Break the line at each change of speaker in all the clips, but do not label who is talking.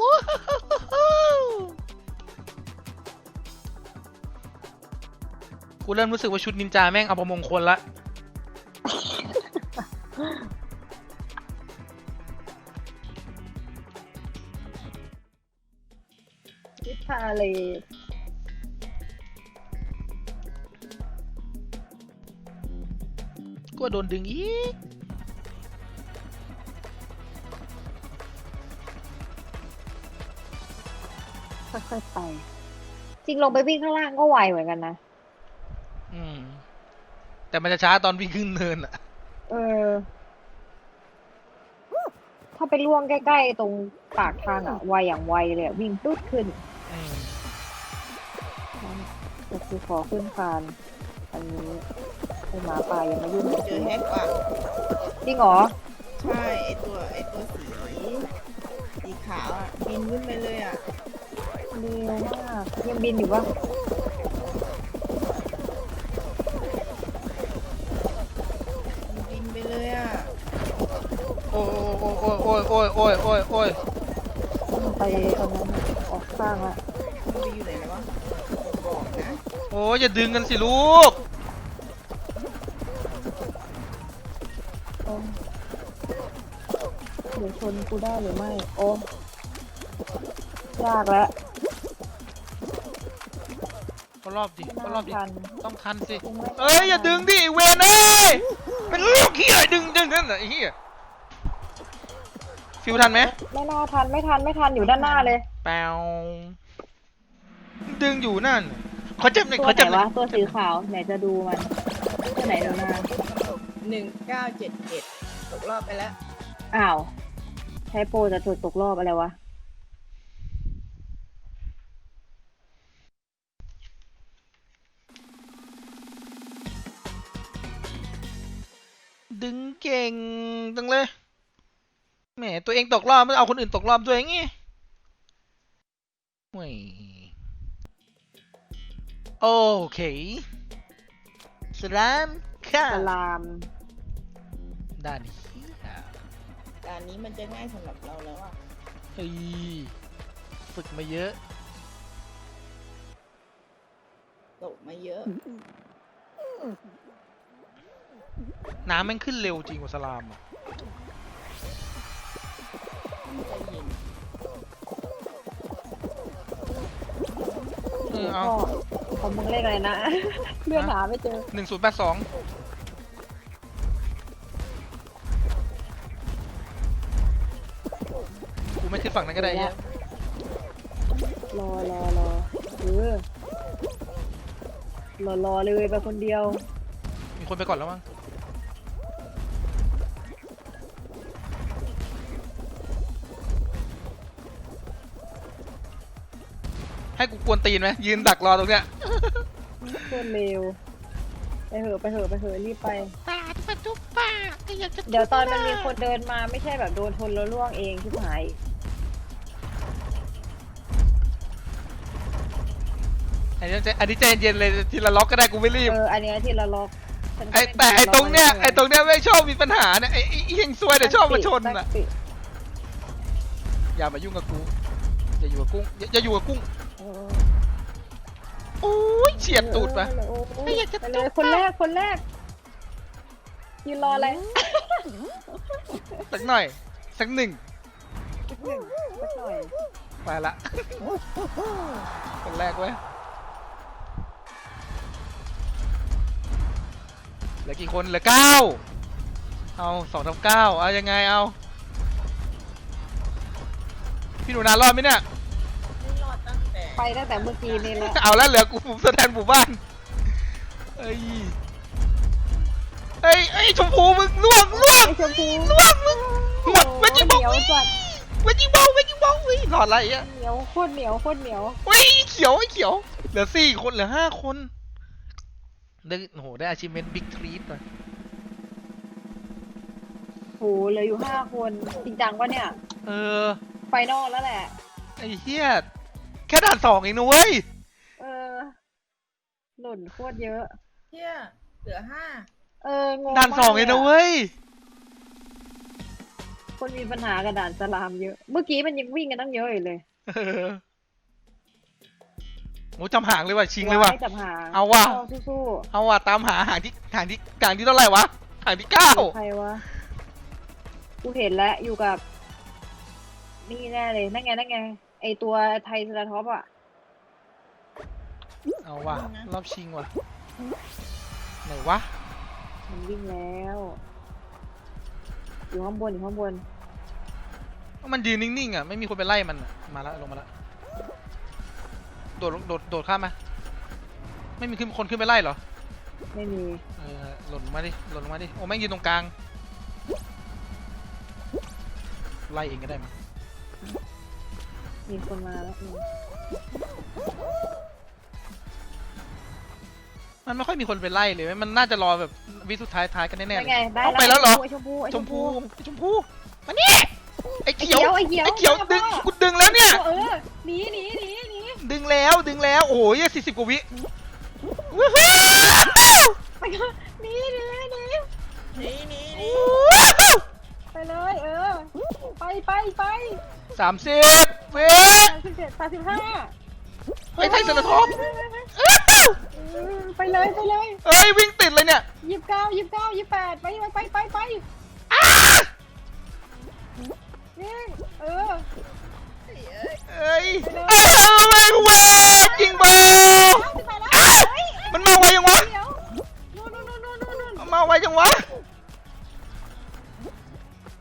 ว้าวกูเริ่มรู้สึกว่าชุดนินจาแม่งเอาประมงคลละ
วิชาเลย
กูว่าโดนดึงอีก
ค่อยๆไป จริงลงไปวิ่งข้างล่างก็ไวเหมือนกันนะ
อืม แต่มันจะช้าตอนวิ่งขึ้นเนินอะ
เออ ถ้าไปล่วงใกล้ๆตรงปากทางอะไวอย่างไวเลยอะวิ่งตุ๊ดขึ้น
อืม
ก็คือขอขึ้นคาน อันนี้ไอหมาป่ายังมายุ่งกับ
เจ
กู
อแฮกว่ะ
จริงเหรอ
ใช่ไอตัวไอตัวสีสีขาวอะบินขึ้นไปเลยอะ
เร็วมากยังบินอยู่ปะ
มันบินไปเลยอะ
โอ้ยโอ้ยโอ้ยโอ้ยโอ้ยโอ้ยโอ้ย
มันไปตอนนั้นอะออกข้างละ
มันไปอยู่ไหนแล้ววะบอกนะ
โอ้ยอย่าดึงกันสิลูก
โอ้เดี๋ยวชนกูได้หรือไม่ โอ้ยากแล้ว
ก็ รอบดิ
ไม่
ก็
น่าร
อบดิ
ทัน
ต้องทันสิ
คงไม่
เอ้ยอย่าดึงดิไอ้เวนเอ้ยเป็นลูกเฮียดึงดึงนั่นน่ะไอ้เฮียฟิวทันไหม
ไม่น่าทันไม่ทันไม่ทันอยู่ด้านหน้าเลย
แปวดึงอยู่นั่นขอเจ็บหน่อย
ตัว
ขอ
ไหน
เจ็บหน่อ
วะ
ย
ตัวสีขาวไหนจะดูมันตัวไหนดูหน้า
หนึ่งเก้าเจ็ดเจ็ดตกรอบไปแล้ว
อ้าวใช้โปรจะถูกตกรอบอะไรวะ
ดึงเก่งจังเลยแหมตัวเองตกรอบไม่เอาคนอื่นตกรอบด้วยงี้ห่วยโอเคสลามค่ะ
สลาม
ด้านเฮีย
การนี้มันจะง่ายสำหรับเราแล้วอะ
เฮ้ยฝึกมาเยอะ
ตกมาเยอะ
น้ำแม่งขึ้นเร็วจริงกว่าสลามอะ
ใจเย็น
เออเอา
พ่อของมึงเลขอะไรนะ เลื่อนหาไม่เจอ
หนึ่งศูนย์แปดสองกูไม่ขึ้นฝั่งนั้นก็ได้เหี้ย
รอรอรอเออรอรอเลยไปคนเดียว
มีคนไปก่อนแล้วมั้ง ให้กูกวนตีนไหมยืนดักรอตรงเนี้ย
โคตรเร็วไปเหอะไปเหอะไปเหอะรีบไป
ป้าจุ๊บจุ๊บป้าก็อยากจะ
เดี๋ยวตอนมันมีคนเดินมาไม่ใช่แบบโดนชนแล้วล่วงเองที่หาย
อันนี้ใจอันนี้ใจเย็นๆเลยทีละล็อกก็ได้กูไม่รีบ
เอออันเนี้ยที่ละล็อกฉันก็
ไอ้
ม่
แต่ไอ้
ล็ก
ตรงเนี้ย
น
ไอ้ตรงเนี้ยไม่ชอบมีปัญหาเนี่ยไอ้ไอ้ไอ้เฮงซวยเนี่ยชอบมาชน
ตั้ง
อะ
สติ
อย่ามายุ่งกับกูอย่าอยู่กับกุ้งอย่าอย่าอยู่กับกุ้ง
เออ
โอ้ยเฉียดตูดปะ
เออเออเออ
ไม่อยากจะ
ไปเลย
จุ๊บ
คนแรกคนแรกยืนรออะไร
สักหน่อย สักหนึ่ง
สักหนึ่งสักหน่อย
ไปละ คนแรกเว้ยเหลือกี่คนเหลือเก้าเอาสองทับเก้าเอายังไงเอา พี่หนูนารอดไหมเนี่ย
ไป
ตั้งแต่เมื่อกี้นี่แหละ
เอาแล้วเหลือกูผมแสดงหมู่บ้านเอ้ยเอ้ยเอ้ยชมพูมึงล่วงล่วง
ไอ้ชมพู
ล่วงมึงหมดเวจิ
เห
บอล
นียวจัด
เวจิบอลเวจิบอลเฮ้ยหลอดอะไรอะ
เหนียวโคตรเหนียวโคตรเหนียว
เฮ้ยเขียวไอ้เขียว เหลือสี่คนเหลือห้าคนได้โอ้โหได้ achievement big treat มา
โหเหลืออยู่ห้าคนจริงจังปะเนี่ย
เออ
ไฟนอลแล้วแหละ
ไอ้เหี้ย แค่ด่านสองเองนะเว้ย
เออ หล่นโคตรเยอะ
เที่ยเหลือห้า
เอองง
ด่านสองเองนะ
มากลย
เว้ย
คนมีปัญหากระดานสลามเยอะ เมื่อกี้มันยังวิ่งกันตั้งเยอะอยู่เลย
เออโหจำหางเลยว่ะชิงเลยว่ะ
ไจับหาง
เอาว่ะ
สู้
เอาว่ะตามหาหางที่หางที่หางที่เท่าไหร่วะหางที่เก้า
ๆใครวะ กูเห็นแล้วอยู่กับ นี่แน่เลย นั่นไงนั่นไง ไอตัวไทยสลาท็อปอะ
เอาว่ะ รอบชิงว่ะ ไหนวะ
มันวิ่งแล้ว อยู่ข้างบนอยู่ข้างบน
มันยืนนิ่งๆอะ ไม่มีคนไปไล่มันอะมาแล้วลงมาแล้วโดดลงโดดโดดข้ามมา ไม่มีขึ้นคนขึ้นไปไล่เหรอ
ไม่มี
เออหล่นลงมาดิ หล่นลงมาดิ โอ้แม่งยืนตรงกลาง ไล่เองก็ได้มั้ง
มีคนมาแล้วอืม
มันไม่ค่อยมีคนไปไล่เลย มันน่าจะรอแบบวิสุดท้ายท้ายกันแน่ๆ
นั่น
เล
ไง
ย
ได้
เอาไปแล้วเหรอ
ไอชมพูไอ
ช
ช
ม
ม
พู
พู
ไอ้ชมพูมานี่ไอ้
ไอ
เขียว
ไอเขียว
ไอ้เขียวดึง
พ่อ
กูดึงแล้วเนี่ย
เออหนีหนีหนีหนี
ดึงแล้วดึงแล้วโอ้ยสี่สิบกว่าวิวู้ฮู้
ไปก่อนหนีหนีหนี
หนีหนีหนี
ไปเลยเออ ไปไปไป
สามสิบเว
สามสิบเจ็ดสามสิบห้า
ไอ้ไทยสารทอม
ไปเลยไปเลย
เอ้ยวิ่งติดเลยเนี่ย
ยี่สิบเก้ายี่สิบเก้ายี่สิบแปดไปไปไปไปนี่เออ
เอ้ย
เอ้ยเอ้ยแม่งเวกจริงเปล่า
สิบแปดแล้ว
อ้าวมันมาไวยังวะ
เดี๋ยวนู่นนู่นนู่นนู่นนู่น
มันมาไวจังวะ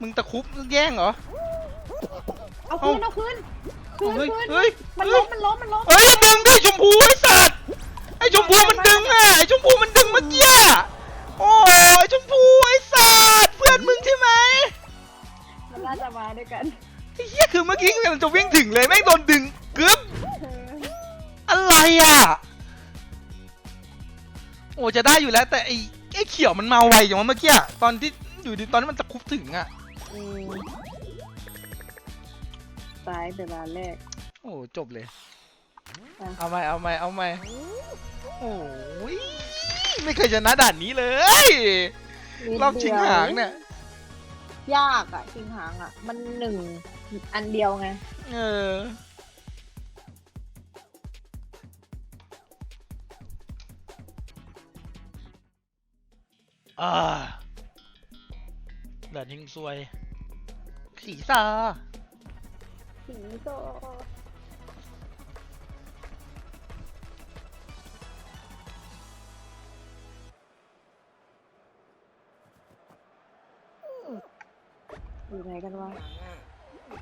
มึงตะครุบแย่งเหรอ
เอาคืนเอาคืนคืน
เฮ้ย
คืน
เฮ้ย
มันล้มมันล้มมันล้ม
เฮ้ยดึงด้วยชมพูไอ้สัตว์ไอ้ชมพูมันดึงอะไอ้ชมพูมันดึงเมื่อกี้อะโอ้ยไอ้ชมพูไอ้สัตว์เพื่อนมึงใช่ไหม
มันน่าจะมาด้วยกัน
ไอ้เหี้ยคือเมื่อกี้มันจะวิ่งถึงเลยแม่งโดนดึงกึ๊บ
เออ
อะไรอะโอ้จะได้อยู่แล้วแต่ไอ้ไอ้เขียวมันมาไวอย่างว่าเมื่อกี้อะตอนที่อยู่ดีตอนที่มันจะคุบถึงอะ
อืมตายแต่บานแรก
โอ้จบเลย
อะ
เอาไหมเอาไหมเอาไหมโอ้ยไม่เคยชนะด่านนี้เลย
นิด
รอบชิงหางเนี่ย
ยากอะชิงหางอะมันหนึ่งอันเดียวไง
เออ อ่าด่านยิงซวย สีซา
สีโซอยู่ไหนกันวะ
หลังอะ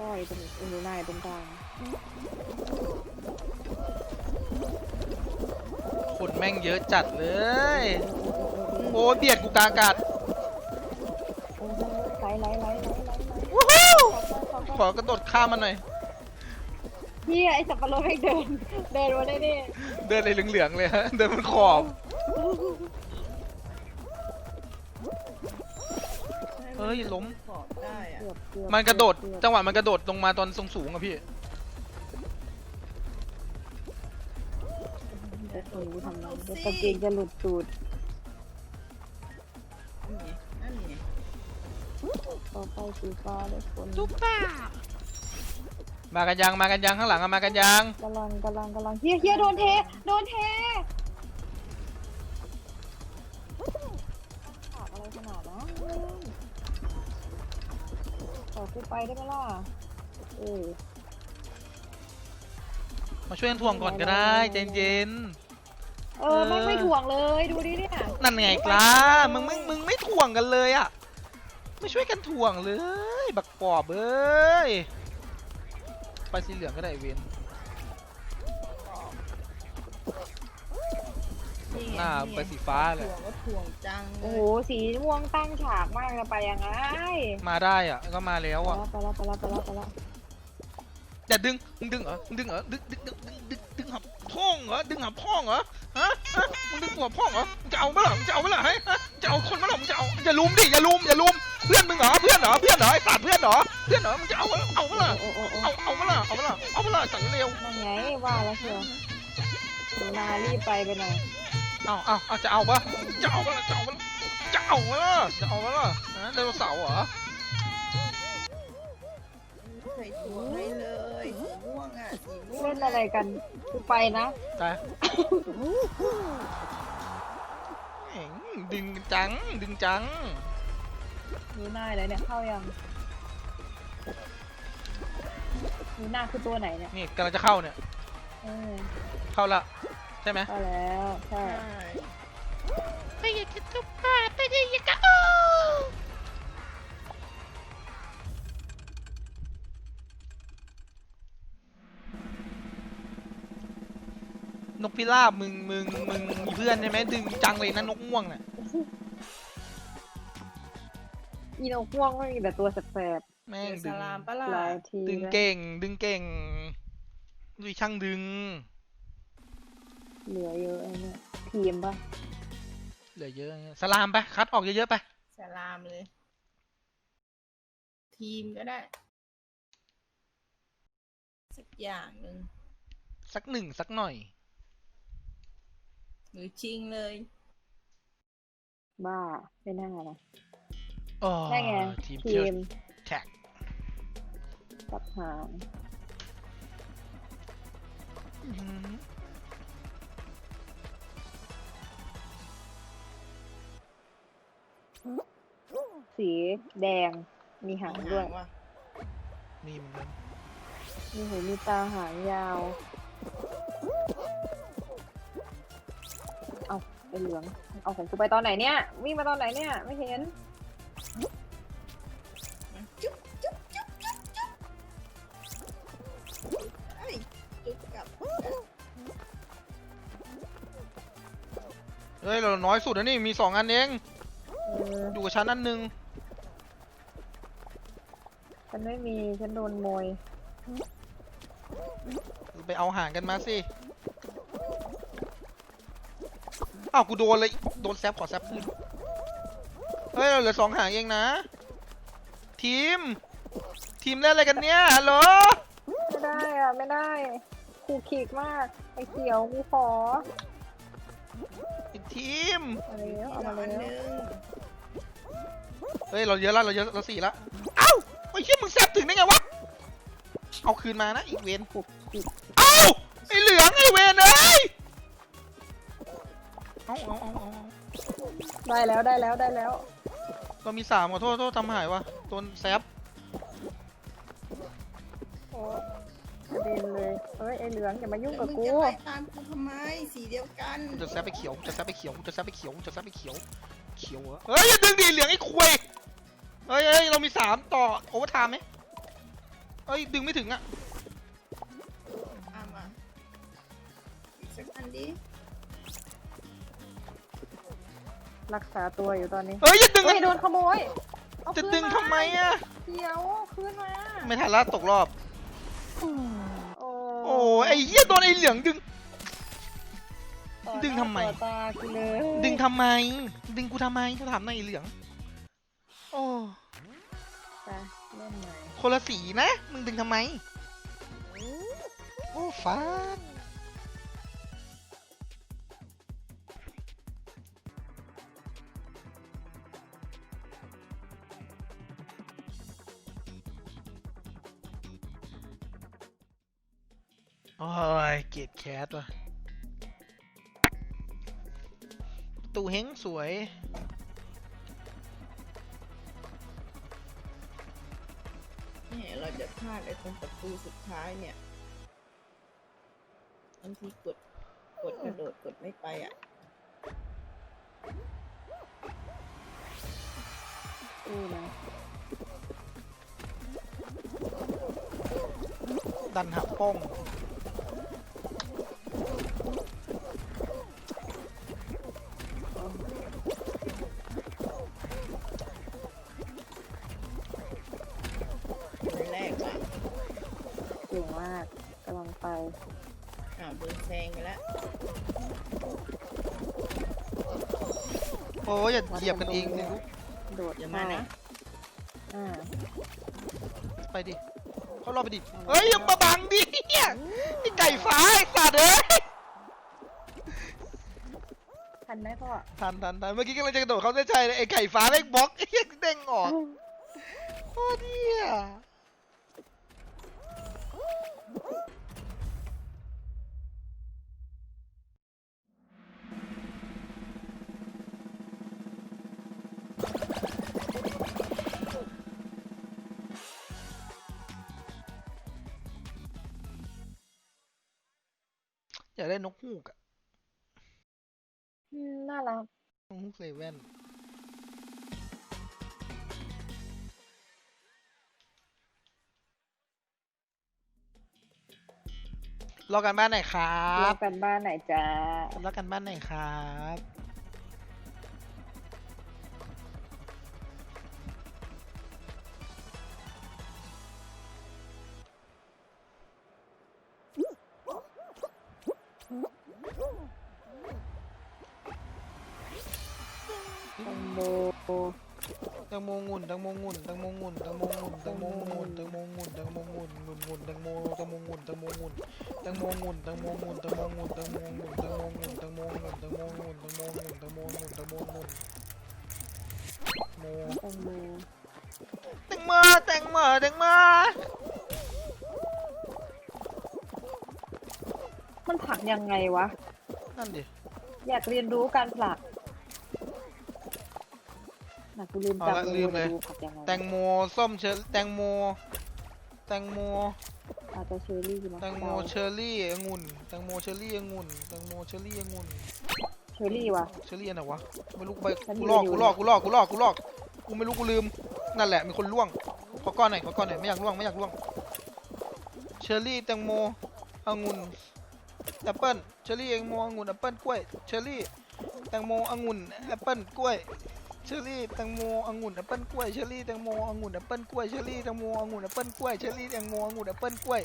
ก้อยตรงอุนุนายตรงกลาง
คนแม่งเยอะจัดเลย โอ้ยเบียดกูกลางอากาศ
โอ้โหไหลไหลไหลไหลไหลไหล
วู้ฮู้
ข อขอ
ขอกระโดดข้ามมันหน่อย
เฮียไอสับปะรดไม่เดิน เดินมาได้ดิ
เดินเลยเหลืองๆเลยฮะ เดินบนขอบเฮ้ยล้ม
ขอบได้อะ
เกือบเกือบ
มันกระโดด
เกือบ
จังหวะมันกระโดดลงมาตอนสูงๆอะพี่
จะสูทำไมเดี๋ยวกางเกงจะหลุดตูด ต่อไปสีฟ้าเลยคน
ตุ๊กตามากันยังมากันยังข้างหลังอะมากันยัง
กำลังกำลังกำลังเฮียเฮียโดนเท โดนเทฉากอะไรขนาดนั้นขอกูไปได้ไหมล่ะเออ
มาช่วยกันถ่วงก่อนก็ได้ใจเย็น
เออไม่งไม่ถ่วงเลยดูดิเนี่ย
นั่นไงกล้ามึงไม่มึงไม่ถ่วงกันเลยอะ ไม่ช่วยกันถ่วงเลย บักปอบเอ้ยไปสีเหลืองก็ได้ไอ้เวน
นี่ไง
หน้า
นี่ง
ไปสีฟ้าเลย
ถ่วงก็ถ่วงจังเล
โอ้
ย
โหสีม่วงตั้งฉากมากจะไปยังไง
มาได้อะก็มาแล้ว
ไป
อะ
แล้วไปแล้วไปแล้วไปแล้วไปแล้ว
อย่าดึงมึงดึงเหรอมึงดึงเหรอดึงดึงดึงดึงดึงดึงหับพ่องเหรอดึงหับพ่องเหรอฮะฮะมึงดึงหัวพ่องเหรอมึงจะเอาเมื่อไหร่มึงจะเอาเมื่อไหร่ฮะมึงจะเอาคนเมื่อไหร่มึงจะเอาอย่าลุมดิอย่าลุมอย่าลุม เพื่อนมึงเหรอเพื่อนเหรอเพื่อนเหรอไอ้สัตว์เพื่อนเหรอเพื่อนเหรอมึงจะเอาเอาเมื่อไหร่
โอ้โอ้โอ้
เอาเอาเมื่อไหร่เอาเมื่อไหร่เอาเมื่อไหร่สั่งเร็ว
นั่นไงว่าแล้วเชียวดูนารีบไปไปหน่อย
เอาเอาเอาจะเอาปะจะเอาปะล่ะจะเอาปะล่ะจะเอาปะล่ะจะเอาปะล่ะฮะไดโนเสาร์เหรอ
ใครตัวให้เลยสีม่วงอะสีม่วง
เล่นอะไรกันกูไปนะ
ตายแหม่งดึงจังดึงจัง
ดูหน้าเลยเนี่ยเข้ายังดูหน้าคือตัวไหนเนี่ย
นี่กำลังจะเข้าเนี่ย
เออ
เข้าละใช่ไหม
เข้าแล้วใช่
ใช่
ไม่อยากจะทุบผ้าไม่ได้อยากจะโอ้นกพิราบมึงมึงมึงมีเพื่อนใช่ไหมดึงจังเลยนะนกม่วงน่ะ
อีโนพ่วงไม่มีแต่ตัวแสบ
แม่ง
เจอ
ดึ
ส
ง
ลามปะ
ๆ
ล่ะ
หลายที
ดึง
แล้ว
เก่ง ดึงเก่งดูช่างดึง
เหลือเยอะไอ้เนี่ยทีมปะ
เหลือเยอะสลามไปคัดออกเยอะๆไป
สลามเลย ทีมก็ได้ สักอย่างหนึ่ง
สักหนึ่งสักหน่อย
หรือชิงเลย
บ้าไม่น่านะ
อ๋อ
ได้ไง
ทีม
ที
เที่ยว
ม
แท็ก
กับหาง
อื้อหือ
สีแดงมีหางด้วย
ว่ะ
นี่เหมือนกัน
มีหูมีตาหางยาว เอาไอเหลือง เอาของกูไปตอนไหนเนี่ย วิ่งมาตอนไหนเนี่ย ไม่เห็น
จุ๊บจุ๊บจุ๊บจุ๊บจุ๊บไอ้ยจุ๊บกลับ
เฮ้ยเราน้อยสุดนะนี่มีสองอันเอง
เออ
อยู่กับฉันอันหนึ่ง
ฉันไม่มี ฉันโดนโมย
ไปเอาห่างกันมาสิอ้าวกูโดนเลยโดนแซฟขอแซฟคืน เฮ้ยเราเหลือสองหางเองนะ ทีม ทีมเล่นอะไรกันเนี่ยฮัลโหล
ไม่ได้อะไม่ได้ขู่ขีกมากไอเขียวกูขอ
ไอ้ทีม
เอาแล้ว
มี
เอา
ดอ
มาก
อันห
แล้ว
นึง
เฮ้ยเราเยอะแล้วเราเยอะเราสี่ละเอ้าไอ้เหี้ยมึงแซฟถึงได้ไงวะเอาคืนมานะอีกเวน
ขู่ขีก
เอ้าไอ้เหลืองไอ้เวนเอ้ยเอาเอาเอาเอา
ได้แล้วได้แล้วได้แล้ว
เรามีสามขอโทษโทษทำหายวะโดนแซฟ
โอ้กระเด็นเลยเฮ้ยไอเหลืองอย่ามายุ่งกับ
มึง
กู
จะไล่ตามกูทำไมสีเดียวกัน
กูจะแซฟไปเขียวกูจะแซฟไปเขียวกูจะแซฟไปเขียวกูจะแซฟไปเขียว เขียวเหรอเฮ้ยอย่าดึงดิเหลืองไอ้ควยเฮ้ยเฮ้ยเรามีสามต่อโอเวอร์ไทม์ไหมเฮ้ยดึงไม่ถึงอะ
อามาอีกสักอันดิ
รักษาตัวอยู่ตอนนี้
เฮ้ยอย่าดึง
เฮ้ยโดนขโมยเอา
จะ
คืน
ดึงทำไมอะ
เขียวคืนมา
ไม่ทันละตกรอบ
โอ้
โอ้ไอ้เหี้ยโดนไอ้เหลืองดึง
ต่อหน้า
ดึงทำไม
ต่อตากูเลย
ดึงทำไม ดึงกูทำไมถ้าถามหน่อยไอ้เหลือง โอ้
ไปเล่นใหม่
คนละสีนะ มึงดึงทำไม โอ้ฟ้า คสว่ะตูเฮงสวย
เนี่ยเราจะพลาดไอ้ตรงประตูสุดท้ายเนี่ยบางทีกด กดกระโดดกดไม่ไปอะ
อู้นะ
ดันหักป้อง
อ้าวโดนแซงไปแล้ว
โอ้ยอย่าเหยียบกันเองเลยลูก
โดด
อย่ามานะ
อ่า
ไปดิเขารอไปดิเฮ้ยอย่ามาบังดิเหี้ยไอ้ไก่ฟ้าไอ้สัตว์เอ้ย
ทันไหมพ่อ
ทันทันทันเมื่อกี้กำลังจะกระโดดเขาได้ใจเลยไอ้ไก่ฟ้าแม่งบล็อกไอ้เหี้ยเด้งออกโคตรเหี้ยากได้นกฮูกอะ
อืมน่ารัก
นกฮูกเซเว่นรอกันบ้านไหนอยครั
รับกันบ้านไหนจ้าร
อกันบ้านไหนอยครับ
โม
งุ่นแตงโมงุ่นแตงโมงุ่นแตงโมงุ่นแตงโมงุ่นแตงโมงุ่นแตงโมงุ่นงุ่นงุ่นแตงโมแตงโมงุ่นแตงโมงุ่นแตงโมงุ่นแตงโมงุ่นแตงโมงุ่นแตงโมงุ่นแตงโมงุ่นแตงโมงุ่นแตงโมงุ่นแตงโมงุ่นแตงโมงุ่นแตงโมงุ่นโม
แตงโม
แตงโมแตงโมแตงโม
มันผลักยังไงวะ
นั่นดิ
อยากเรียนรู้การผลัก นักกูลืม
เอาละ
จำ
ลืมเลย
ดูผลักยังไง
แตงโมส้มเชอแตงโม แตงโม
อาจจะเชอรี่มั้ง
แตงโม
เดา
เชอร์รี่องุ่น แตงโมเชอร์รี่องุ่น แตงโมเชอร์รี่องุ่น
เชอรี่วะ
เชอร์รี่อันไหนวะไม่รู้ไป
ฉัน
กู
มี
ลอก
อยู่
กูลอกกูลอกกูลอกกูลอกกูไม่รู้กูลืมนั่นแหละมีคนล่วงขอก้อนหน่อยขอก้อนหน่อยไม่อยากล่วงไม่อยากล่วงเชอร์รี่แตงโมองุ่นแอปเปิ้ลเชอร์รี่แตงโมองุ่นแอปเปิ้ลกล้วยเชอร์รี่แตงโมองุ่นแอปเปิ้ลกล้วย เชอร์รี่แตงโมองุ่นแอปเปิ้ลกล้วยเชอร์รี่แตงโมองุ่นแอปเปิ้ลกล้วยเชอร์รี่แตงโมองุ่นแอปเปิ้ลกล้วยเชอร์รี่แตงโมองุ่นแอปเปิ้ลกล้วย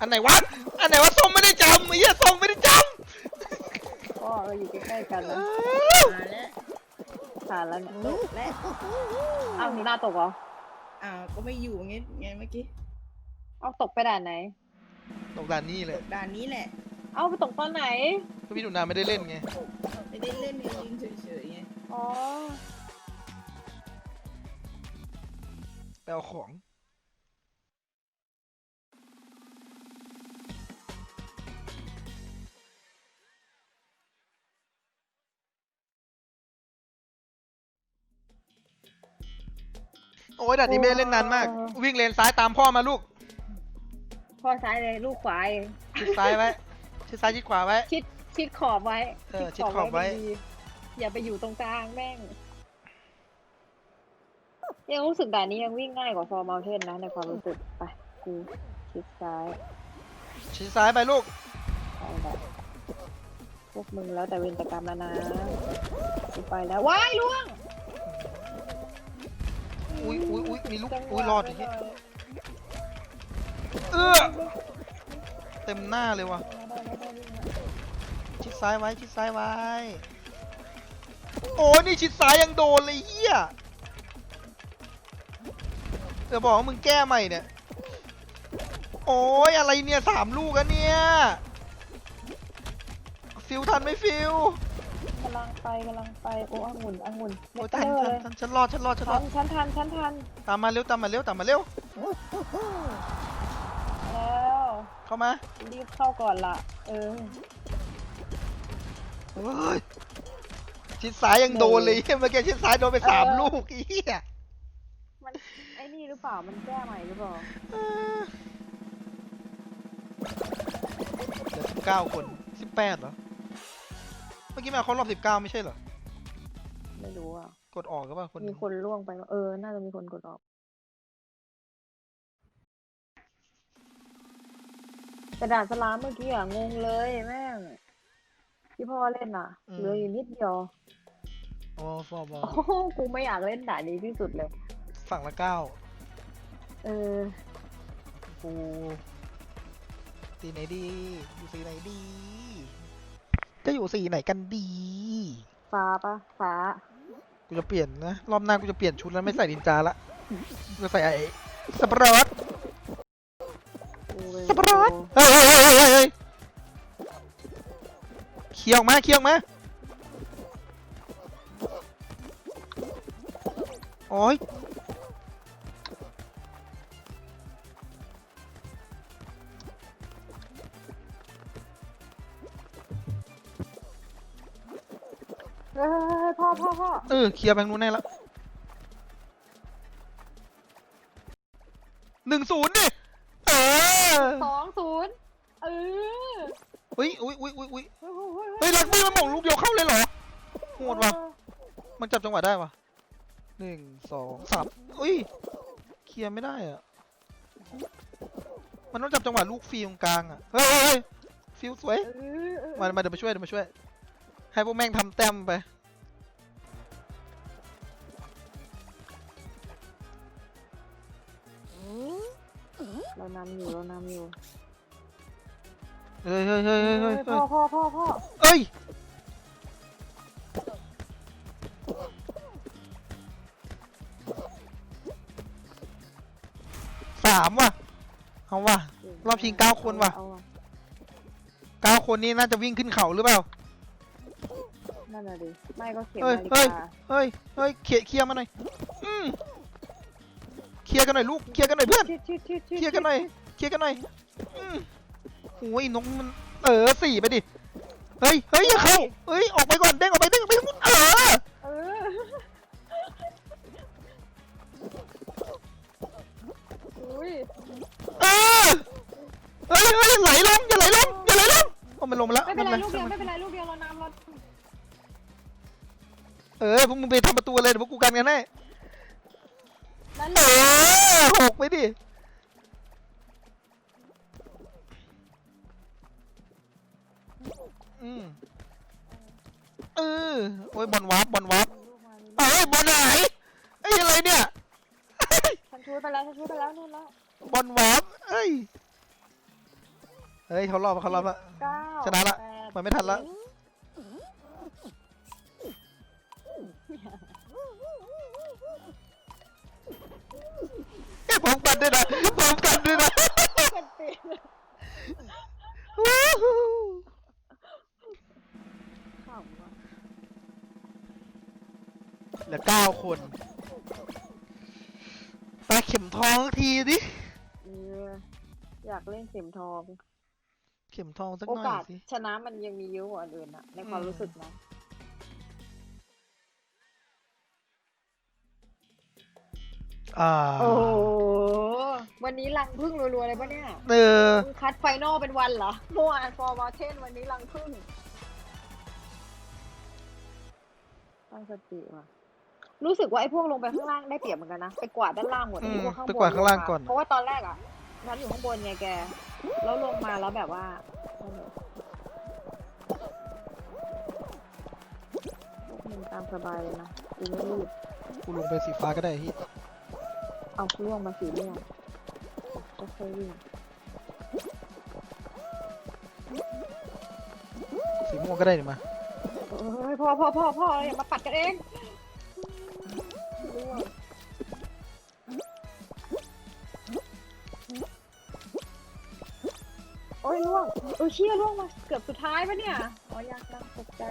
อันไหนวะ อันไหนวะส้มไม่ได้จำไอ้เหี้ยส้มไม่ได้จำ
ก็เราอยู่ใกล้ๆกันนะ
มาแล้ว
ผ่านแล้วเนี่ย
ตกแล้ว
อ้าวหนูหน้าตกเหรอ
อ้าวก็ไม่อยู่ไงไงเมื่อกี้
เอาตกไปด่านไหน
ตกด่านนี้เล
ต
ย
กด่านนี้แหละ
เอาไปตกตอนไหน
ก็พี่หนูนาไม่ได้เล่นไง
ไม่ได้เล่นไงยืนเฉยๆไง
อ๋อ
ไปเอาของ โอ้ยด่านนี้ไม่ได้เล่นนานมาก วิ่งเลนซ้ายตามพ่อมาลูก
พ่อซ้ายเลยลูกขวาเอง
ชิดซ้ายไว้ ชิดซ้ายชิดขวาไว้
ชิดชิดขอบไว้
เออชิดขอบไว้
ดีๆอย่าไปอยู่ตรงกลางแม่ง ยังรู้สึกด่านนี้ยังวิ่งง่ายกว่าฟอร์มาเทนนะในความรู้สึก ไป กูชิดซ้าย
ชิดซ้ายไปลูก
ไปแบบพวกมึงแล้วแต่เวรแต่กรรมแล้วนะกูไปแล้ว ว้ายล่วง
อุ้ยอุ้ยอุ้ยมีลูก
จังหวะ
อุ้ยรอด
ไป
อย่าง
ห
งี้
น่อย
เออเต็มหน้าเลยว่ะ
ได้ได้ได้วิ่งแล้ว
ชิดซ้ายไว้ ชิดซ้ายไว้ โอ้ยนี่ชิดซ้ายยังโดนเลยเฮียเดี๋ยวบอกว่ามึงแก้ใหม่เนี่ย โอ้ยอะไรเนี่ยสามลูกอะเนี่ย ฟิวทันไหมฟิว
กำลังไปกำลังไปโอ้องุ่นองุ่น
โอ้ย
เล็
ทัน
กเตอ
ทั
ร์
น
เลย
ทันฉันรอดฉันรอดฉันร
ทั
อด
นฉันทันฉันทัน
ตามมาเร็วตามมาเร็วตามมาเร็ว
แล้ว
เข้ามา
รีบเข้าก่อนละเออ
เฮ้ยชิดซ้ายยังโดนเลยเหี้ยเมื่อกี้ชิดซ้ายโดนไปสาม
เออ
ลูกอีเหี้ย
มันไอ้นี่หรือเปล่ามันแก้ใหม่หรือเปล่า
เหลือสิบเก้าคนสิบแปดเหรอ เมื่อกี้มาเขารอบสิบเก้าไม่ใช่เหรอ
ไม่รู้อะ
กดออกก็ป่ะคนห
มี
นึ่ง
คนล่วงไปปะเออ น่าจะมีคนกดออก กระดาษสลามเมื่อกี้อะงงเลยแม่งที่พ่อเล่นอะเหลืออยู่นิดเดียว
อ๋อฟอร์บอล
โอ้โหกูไม่อยากเล่นด่านนี้ที่สุดเลย
ฝั่งละเก้า
เออ
กูสีไหนดีอยู่สีไหนดี จะอยู่สีไหนกันดี
ฟ้าปะฟ้า
กูจะเปลี่ยนนะ รอบหน้ากูจะเปลี่ยนชุดแล้วไม่ใส่ดินจาละกูจะใส่ไอ้สับปะรด ดเฮ้ยเฮ้ยเฮ้ยเฮ้ยเคี่ยวออกมาเคี่ยวออกมาโอ้ย
เฮ้ยพ่อพ่อพ่อ
เออเคลียร์แบงค์นู้นได้ล้วหนึ่งศูนย์ดิ สองศูนย์เอออุ้ยอุ้ยอุ้ย
อุ้ยอุ้ย
เฮ้ยรักบี้มันบอกลูกเดียวเข้าเลยเหรอโหดวะมันจับจังหวะได้วะหนึ่งสองสามอุ้ยเคลียร์ไม่ได้อะมันต้องจับจังหวะลูกฟรีตรงกลางอะเฮ้ยฟิวสวยมามาเดี๋ยวมาช่วยเดี๋ยวมาช่วย ให้พวกแม่งทำแต้มไป
เรานำอยู่เรานำอยู่
เฮ้ยเฮ้ยเฮ้ยเฮ้ยเฮ้ย
พ่อพ่อพ่อพ่อ
เอ้ยสามว่ะเอาว่ะ รอบชิงเก้าคนว่ะ
เอา
เก้าคนนี้น่าจะวิ่งขึ้นเขาหรือเปล่า
นั่นน่ะดิไม่ก็เข็ม
เฮ้ย
นาฬิ
เฮ้ย
กา
เฮ้ย เฮ้ยเคลียร์เคลียร์มาหน่อยอืม เคลียร์กันหน่อยลูกเคลียร์กันหน่อยเพื่อน
ชิดชิดชิดชิด
เคลียร์กันหน่อยเคลียร์กันหน่อยอืมโอ้ยนกมันเออสี่ไปดิ เฮ้ย เฮ้ยอย่าเข้าเฮ้ย ออกไปก่อน เด้งออกไป เด้งออกไปทั้งหมดเออ
เอออุ้ย
เออ เฮ้ยเฮ้ยไหลลง อย่าไหลลง อย่าไหลลงโอ้มันลงมาแล้ว
ไม่เป็นไร
ลง
ลูกเดียวาไม่เป็นไรลูกเดียวเรานำเรา
เออ พวกมึงไปทำประตูเลยเดี๋ยวพวกกูกันกันแน่
นั่น
เอ
แหละ
อหกไปดิอืมเออโอ้ยบอลวับบอลวับ
ลูกมาลูก
เอ้ยบอลหายไอ้ยอะไรเนี่ย
ฉันช่วยไปแล้วฉันช่วยไปแล้วนู่นแล้ว
บอลวับเอ้ยเฮ้ยเขารอบเขารอบละ
เก้า
ชนะละ
แปด
มันไม่ทันละเฮ้ยพร้อมกันด้วยนะพร้อมกันด้วยนะ
เป็นปี
ว้าว
ขำว่ะ
เหลือเก้าคนตาเข็มทองสักทีดิ
เอออยากเล่นเข็มทอง
เข็มทองสัก
โอ
หน่อย
กาส
สิ
ชนะมันยังมีเยอะกว่าอันอื่นอะในความ
อืม
รู้สึกนะ
อ่า
โอ้โหวันนี้รังพึ่งรัวๆเลยปะเนี่ย
เออ
มึงคัดไฟนอลเป็นวันเหรอเมื่อวานฟอร์มาเทนวันนี้รังพึ่งตั้งสติว่ะรู้สึกว่าไอ้พวกลงไปข้างล่างได้เปรียบเหมือนกันนะไปกวาดด้านล่างหมด
อืม
ไอ้พวกข้างบน
ไปกวาดข้างล่างก่อน
เพราะว่าตอนแรกอะนันอยู่ข้างบนไงแก แล้วลงมาแล้วแบบว่าพวกมึงตามสบายเลยนะกูไม่รีบ
กูลงไปสีฟ้าก็ได้ที่
เอาล่วงมาสีเรื่องก็ค่อยวิ่ง
สีม่วงก็ได้นี่มา
เอ้ยพ่อพ่อพ่อพ่ออย่ามาปัดกันเองล่วงโอ้ยล่วงเออเชี่ยล่วงมาเกือบสุดท้ายปะเนี่ยอ๋อยากดังตกใจ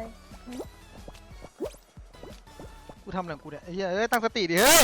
กูทำอะไรของกูเนี่ยไอ้เหี้ยเอ้ยตั้งสติดิเฮ้ย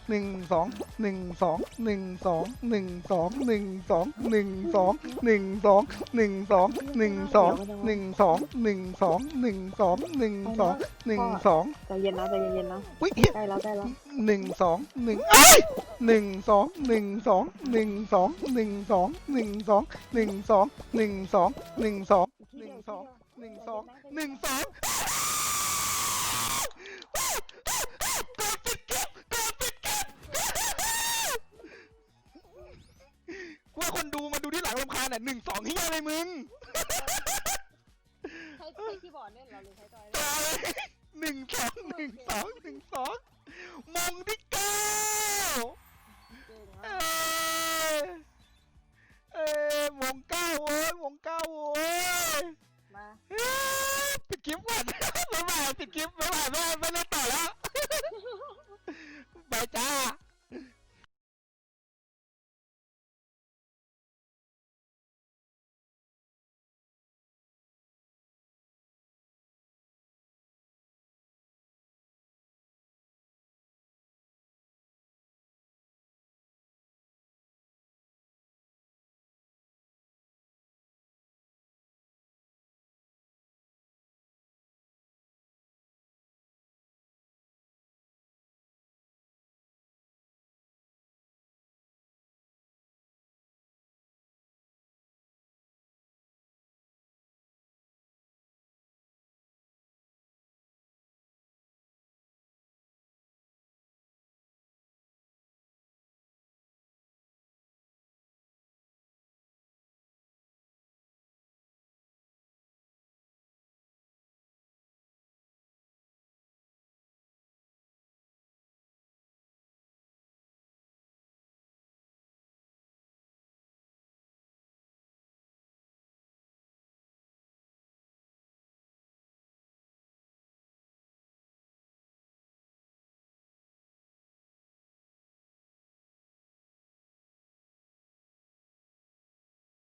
หนึ่งสองหนึ่งสองหนึ่งสองหนึ่งสองหนึ่งสองหนึ่งสองหนึ่งสองหนึ่งสองหนึ่งสองหนึ่งสองหนึ่งสองหนึ่งสองหนึ่งสองหนึ่งสอง
ใจเย็นนะใจเย็นๆนะ
อุ้ยเหี้ย
ใกล้แล้วใกล้แล้ว
หนึ่งสองหนึ่งเอ้ยหนึ่งสองหนึ่งสองหนึ่งสองหนึ่งสองหนึ่งสองหนึ่งสองหนึ่งสองหนึ่งสองหนึ่งสองหนึ่งสองหนึ่งสอง ว่าคนดูมาดูที่หลังลำคาญอะหนึ่งสองเฮียอะไรมึง
ใช้ใช้คีย์บอร์ดเล่นเหรอหรือใช้จอยเล่น
ตายหนึ่งสองหนึ่งสอง